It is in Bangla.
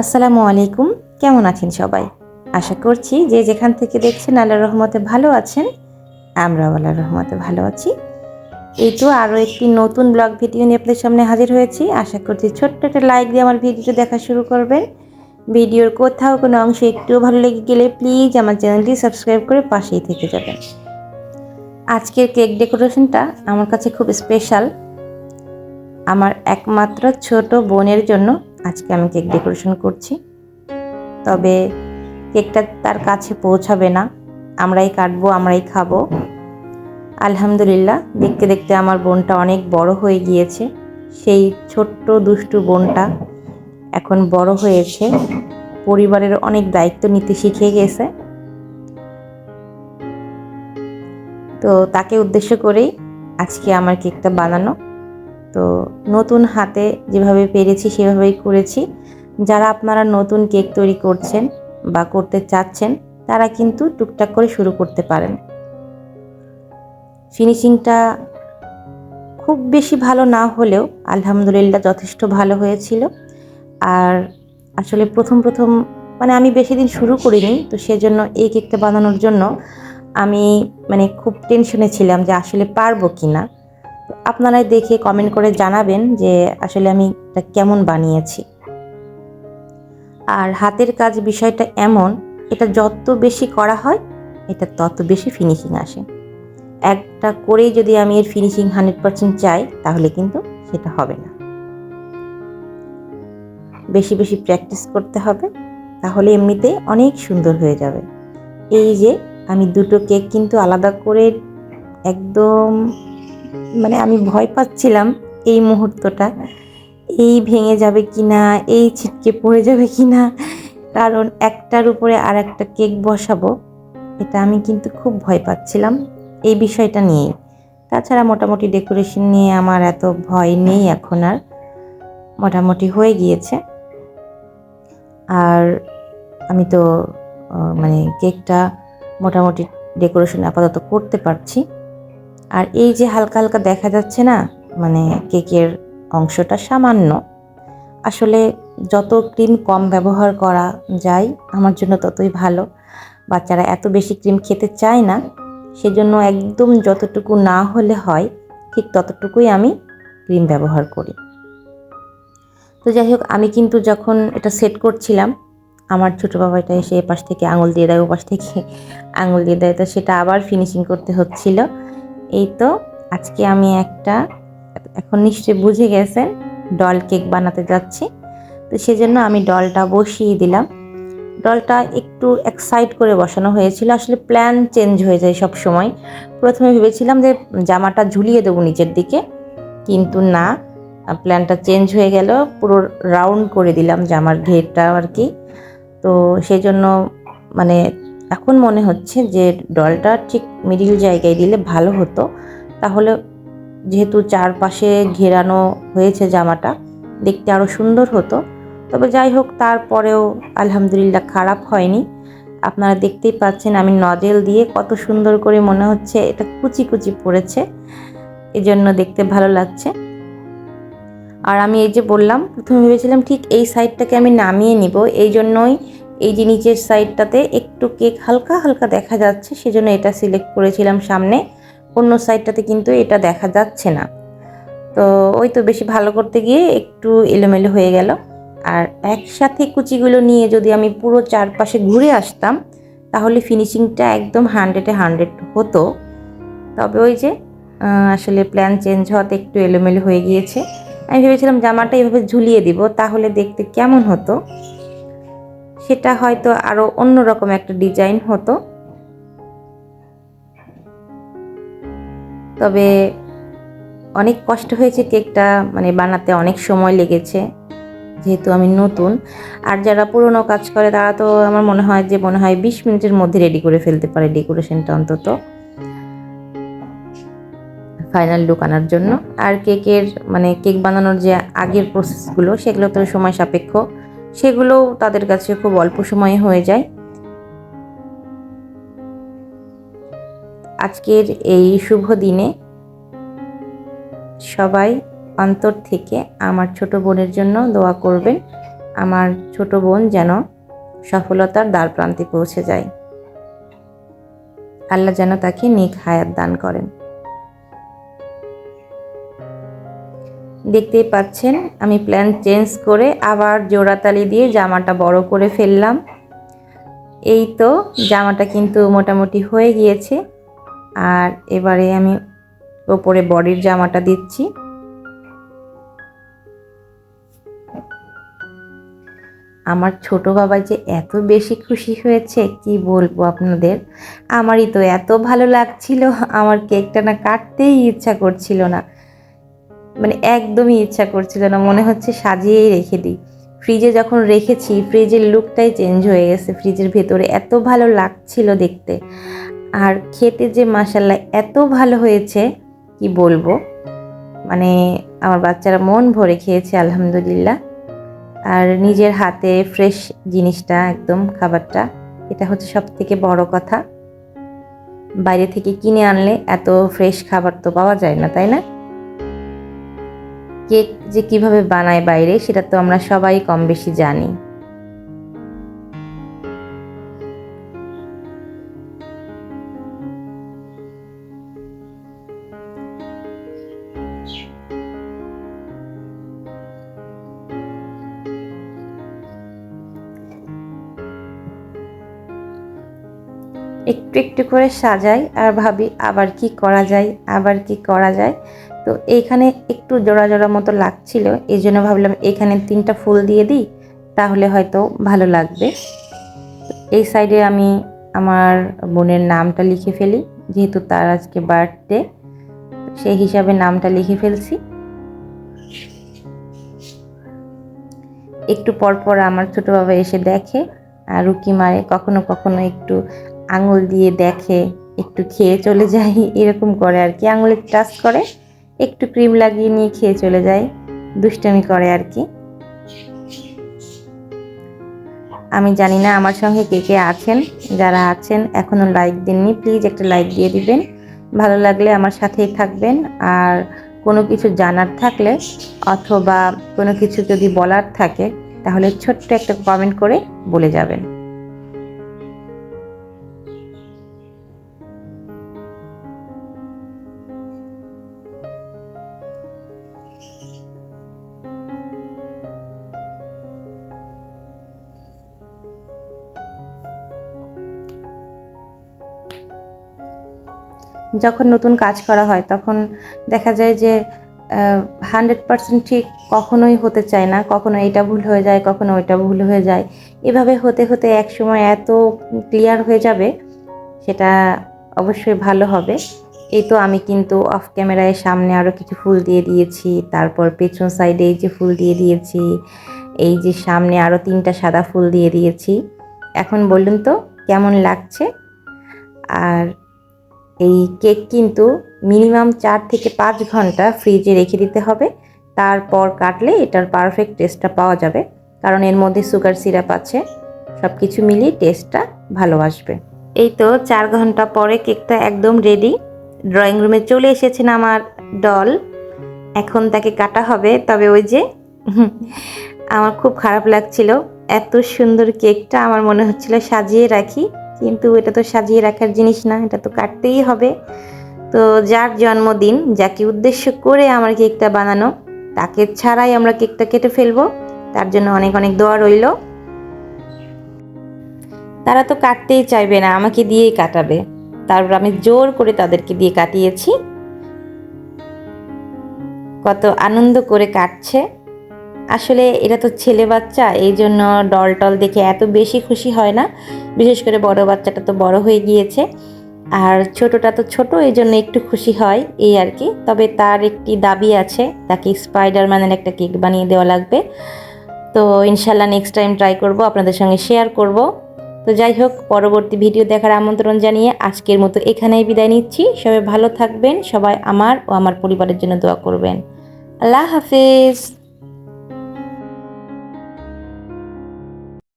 আসসালামু আলাইকুম। কেমন আছেন সবাই? আশা করছি যে যেখান থেকে দেখছেন আল্লাহর রহমতে ভালো আছেন, আমরাও আল্লাহর রহমতে ভালো আছি। এই তো আরও একটি নতুন ব্লগ ভিডিও নিয়ে আপনাদের সামনে হাজির হয়েছি। আশা করছি ছোট্ট একটা লাইক দিয়ে আমার ভিডিওটা দেখা শুরু করবেন। ভিডিওর কোথাও কোনো অংশ একটুও ভালো লেগে গেলে প্লিজ আমার চ্যানেলটি সাবস্ক্রাইব করে পাশেই থেকে যাবেন। আজকের কেক ডেকোরেশনটা আমার কাছে খুব স্পেশাল। আমার একমাত্র ছোট বোনের জন্য আজকে আমি কেক ডেকোরেশন করছি। তবে কেকটা তার কাছে পৌঁছাবে না। আমরাই কাটবো, আমরাই খাব। আলহামদুলিল্লাহ, দেখতে দেখতে আমার বোনটা অনেক বড় হয়ে গিয়েছে। সেই ছোট্ট দুষ্টু বোনটা এখন বড় হয়েছে। পরিবারের অনেক দায়িত্ব নিতে শিখে গেছে। তো তাকে উদ্দেশ্য করেই আজকে আমার কেকটা বানানো। তো নতুন হাতে যেভাবে পেরেছি, সেভাবেই করেছি। যারা আপনারা নতুন কেক তৈরি করছেন বা করতে চাচ্ছেন, তারা কিন্তু টুকটাক করে শুরু করতে পারেন। ফিনিশিংটা খুব বেশি ভালো না হলেও আলহামদুলিল্লাহ যথেষ্ট ভালো হয়েছিল। আর আসলে প্রথম প্রথম মানে আমি বেশি দিন শুরু করিনি, তো সেজন্য এই কেকটা বানানোর জন্য আমি মানে খুব টেনশনে ছিলাম যে আসলে পারব কি না আপনারাই দেখে কমেন্ট করে জানাবেন যে আসলে আমি এটা কেমন বানিয়েছি। আর হাতের কাজ বিষয়টা এমন, এটা যত বেশি করা হয়, এটা তত বেশি ফিনিশিং আসে। একটা করেই যদি আমি এর ফিনিশিং হান্ড্রেড পার্সেন্ট চাই, তাহলে কিন্তু সেটা হবে না। বেশি বেশি প্র্যাকটিস করতে হবে, তাহলে এমনিতেই অনেক সুন্দর হয়ে যাবে। এই যে, আমি দুটো কেক কিন্তু আলাদা করে একদম মানে আমি ভয় পাচ্ছিলাম এই মুহূর্তটা। এই ভেঙে যাবে কি না এই ছিটকে পড়ে যাবে কি না কারণ একটার উপরে আর একটা কেক বসাবো, এটা আমি কিন্তু খুব ভয় পাচ্ছিলাম এই বিষয়টা নিয়েই। তাছাড়া মোটামুটি ডেকোরেশন নিয়ে আমার এত ভয় নেই এখন আর, মোটামুটি হয়ে গিয়েছে। আর আমি তো মানে কেকটা মোটামুটি ডেকোরেশন আপাতত করতে পারছি। আর এই যে হালকা হালকা দেখা যাচ্ছে না মানে কেকের অংশটা সামান্য, আসলে যত ক্রিম কম ব্যবহার করা যায়, আমার জন্য ততই ভালো। বাচ্চারা এত বেশি ক্রিম খেতে চায় না, সেজন্য একদম যতটুকু না হলে হয়, ঠিক ততটুকুই আমি ক্রিম ব্যবহার করি। তো যাই হোক, আমি কিন্তু যখন এটা সেট করছিলাম, আমার ছোটো বাবাটা এসে এপাশ থেকে আঙুল দিয়ে দেয়, ওপাশ থেকে আঙুল দিয়ে দেয়, তো সেটা আবার ফিনিশিং করতে হচ্ছিল। এই তো, আজকে আমি একটা, এখন নিশ্চয়ই বুঝে গেছেন, ডল কেক বানাতে যাচ্ছি। তো সেজন্য আমি ডলটা বসিয়ে দিলাম। ডলটা একটু এক্সাইট করে বসানো হয়েছিল, আসলে প্ল্যান চেঞ্জ হয়ে যায় সব সময়। প্রথমে ভেবেছিলাম যে জামাটা ঝুলিয়ে দেবো নিচের দিকে, কিন্তু না, প্ল্যানটা চেঞ্জ হয়ে গেল, পুরো রাউন্ড করে দিলাম জামার ঘেরটা আর কি। তো সেই জন্য মানে এখন মনে হচ্ছে যে ডলটা ঠিক মিডিল জায়গায় দিলে ভালো হতো। তাহলে যেহেতু চারপাশে ঘেরানো হয়েছে জামাটা, দেখতে আরও সুন্দর হতো। তবে যাই হোক, তারপরেও আলহামদুলিল্লাহ খারাপ হয়নি। আপনারা দেখতেই পাচ্ছেন আমি নজেল দিয়ে কত সুন্দর করে মনে হচ্ছে এটা কুচি কুচি পড়েছে। এজন্য দেখতে ভালো লাগছে। আর আমি এই যে বললাম, প্রথমে ভেবেছিলাম ঠিক এই সাইডটাকে আমি নামিয়ে নিব। এই জন্যই এই যে নিচের সাইডটাতে একটু কেক হালকা হালকা দেখা যাচ্ছে, সেজন্য এটা সিলেক্ট করেছিলাম সামনে। অন্য সাইডটাতে কিন্তু এটা দেখা যাচ্ছে না। তো ওই তো বেশি ভালো করতে গিয়ে একটু এলোমেলো হয়ে গেল। আর একসাথে কুচিগুলো নিয়ে যদি আমি পুরো চারপাশে ঘুরে আসতাম, তাহলে ফিনিশিংটা একদম হান্ড্রেডে হান্ড্রেড হতো। তবে ওই যে আসলে প্ল্যান চেঞ্জ হওয়াতে একটু এলোমেলো হয়ে গিয়েছে। আমি ভেবেছিলাম জামাটা এইভাবে ঝুলিয়ে দিব, তাহলে দেখতে কেমন হতো। সেটা হয়তো আরও অন্যরকম একটা ডিজাইন হতো। তবে অনেক কষ্ট হয়েছে কেকটা মানে বানাতে অনেক সময় লেগেছে, যেহেতু আমি নতুন। আর যারা পুরনো কাজ করে, তারা তো আমার মনে হয় যে, মনে হয় বিশ মিনিটের মধ্যে রেডি করে ফেলতে পারে ডেকোরেশনটা অন্তত। ফাইনাল লুক আনার জন্য। আর কেকের মানে কেক বানানোর যে আগের প্রসেসগুলো সেগুলো তো সময় সাপেক্ষ। সেগুলোও তাদের কাছে খুব অল্প সময়ে হয়ে যায়। আজকের এই শুভ দিনে সবাই অন্তর থেকে আমার ছোট বোনের জন্য দোয়া করবেন। আমার ছোট বোন যেন সফলতার দ্বার প্রান্তে পৌঁছে যায়। আল্লাহ যেন তাকে নিক হায়াত দান করেন। দেখতেই পাচ্ছেন, আমি প্ল্যান চেঞ্জ করে আবার জোড়াতালি দিয়ে জামাটা বড় করে ফেললাম। এই তো, জামাটা কিন্তু মোটামুটি হয়ে গিয়েছে। আর এবারে আমি ওপরে বডির জামাটা দিচ্ছি। আমার ছোট বাবা যে এত বেশি খুশি হয়েছে, কি বলব আপনাদের? আমারই তো এত ভালো লাগছিল, আমার কেকটা না কাটতেই ইচ্ছা করছিল না। মানে একদমই ইচ্ছা করছিল না, মনে হচ্ছে সাজিয়েই রেখে দিই। ফ্রিজে যখন রেখেছি, ফ্রিজের লুকটাই চেঞ্জ হয়ে গেছে, ফ্রিজের ভেতরে এত ভালো লাগছিল দেখতে। আর খেতে যে মাসাল্লা এত ভালো হয়েছে, কি বলব? মানে আমার বাচ্চারা মন ভরে খেয়েছে, আলহামদুলিল্লাহ। আর নিজের হাতে ফ্রেশ জিনিসটা একদম, খাবারটা, এটা হচ্ছে সব থেকে বড় কথা। বাইরে থেকে কিনে আনলে এত ফ্রেশ খাবার তো পাওয়া যায় না, তাই না? কেক যে কীভাবে বানায় বাইরে, সেটা তো আমরা সবাই কম বেশি জানি। একটু একটু করে সাজাই আর ভাবি আবার কি করা যায়, আবার কি করা যায়। তো এইখানে একটু জোড়া জোড়া মতো লাগছিল এই জন্য ভাবলাম এখানে তিনটা ফুল দিয়ে দিই, তাহলে হয়তো ভালো লাগবে। এই সাইডে আমি আমার বোনের নামটা লিখে ফেলি, যেহেতু তার আজকে বার্থডে সেই হিসাবে নামটা লিখে ফেলছি। একটু পর পর আমার ছোটো বাবা এসে দেখে, আর রুকি মারে কখনো কখনো একটু আঙুল দিয়ে দেখে, একটু খেয়ে চলে যায় এরকম করে আর কি, আঙুলের টাচ করে। একটু ক্রিম লাগিয়ে নিয়ে খেয়ে চলে যায়। দুষ্টামি করে আর কি। আমি জানি না আমার সঙ্গে কে কে আছেন, যারা আছেন এখনও লাইক দেননি প্লিজ একটা লাইক দিয়ে দিবেন। ভালো লাগলে আমার সাথেই থাকবেন। আর কোনো কিছু জানার থাকলে, অথবা কোনো কিছু যদি বলার থাকে, তাহলে ছোট্ট একটা কমেন্ট করে বলে যাবেন। যখন নতুন কাজ করা হয়, তখন দেখা যায় যে হান্ড্রেড পার্সেন্ট ঠিক কখনোই হতে চায় না। কখনো এটা ভুল হয়ে যায়, কখনো ওইটা ভুল হয়ে যায়। এভাবে হতে হতে এক সময় এত ক্লিয়ার হয়ে যাবে, সেটা অবশ্যই ভালো হবে। এই তো আমি কিন্তু অফ ক্যামেরায় সামনে আরও কিছু ফুল দিয়ে দিয়েছি, তারপর পেছন সাইডে এই যে ফুল দিয়ে দিয়েছি, এই যে সামনে আরও তিনটা সাদা ফুল দিয়ে দিয়েছি। এখন বলুন তো, কেমন লাগছে? আর এই কেক কিন্তু মিনিমাম চার থেকে পাঁচ ঘণ্টা ফ্রিজে রেখে দিতে হবে। তারপর কাটলে এটার পারফেক্ট টেস্টটা পাওয়া যাবে। কারণ এর মধ্যে সুগার সিরাপ আছে সব কিছু মিলিয়ে টেস্টটা ভালো আসবে। এই তো চার ঘণ্টা পরে কেকটা একদম রেডি ড্রয়িং রুমে চলে এসেছেন আমার ডল এখন তাকে কাটা হবে, তবে ওই যে আমার খুব খারাপ লাগছিল। এত সুন্দর কেকটা আমার মনে হচ্ছিল সাজিয়ে রাখি। কিন্তু এটা তো সাজিয়ে রাখার জিনিস না, এটা তো কাটতেই হবে। তো যার জন্মদিন, যাকে উদ্দেশ্য করে আমার কেকটা বানানো, তাকে ছাড়াই আমরা কেকটা কেটে ফেলব। তার জন্য অনেক অনেক দোয়া রইল। তারা তো কাটতেই চাইবে না, আমাকে দিয়েই কাটাবে। তারপর আমি জোর করে তাদেরকে দিয়ে কাটিয়েছি। কত আনন্দ করে কাটছে। আসলে এটা তো ছেলে বাচ্চা এই জন্য ডল টল দেখে এত বেশি খুশি হয় না। বিশেষ করে বড় বাচ্চাটা তো বড় হয়ে গিয়েছে। আর ছোটটা তো ছোট, এই জন্য একটু খুশি হয় এই আর কি। তবে তার একটি দাবি আছে, তাকে স্পাইডারম্যানের একটা কেক বানিয়ে দেওয়া লাগবে। তো ইনশাল্লাহ নেক্সট টাইম ট্রাই করব, আপনাদের সঙ্গে শেয়ার করব। তো যাই হোক, পরবর্তী ভিডিও দেখার আমন্ত্রণ জানিয়ে আজকের মতো এখানেই বিদায় নিচ্ছি। সবাই ভালো থাকবেন, সবাই আমার ও আমার পরিবারের জন্য দোয়া করবেন। আল্লাহ হাফিজ।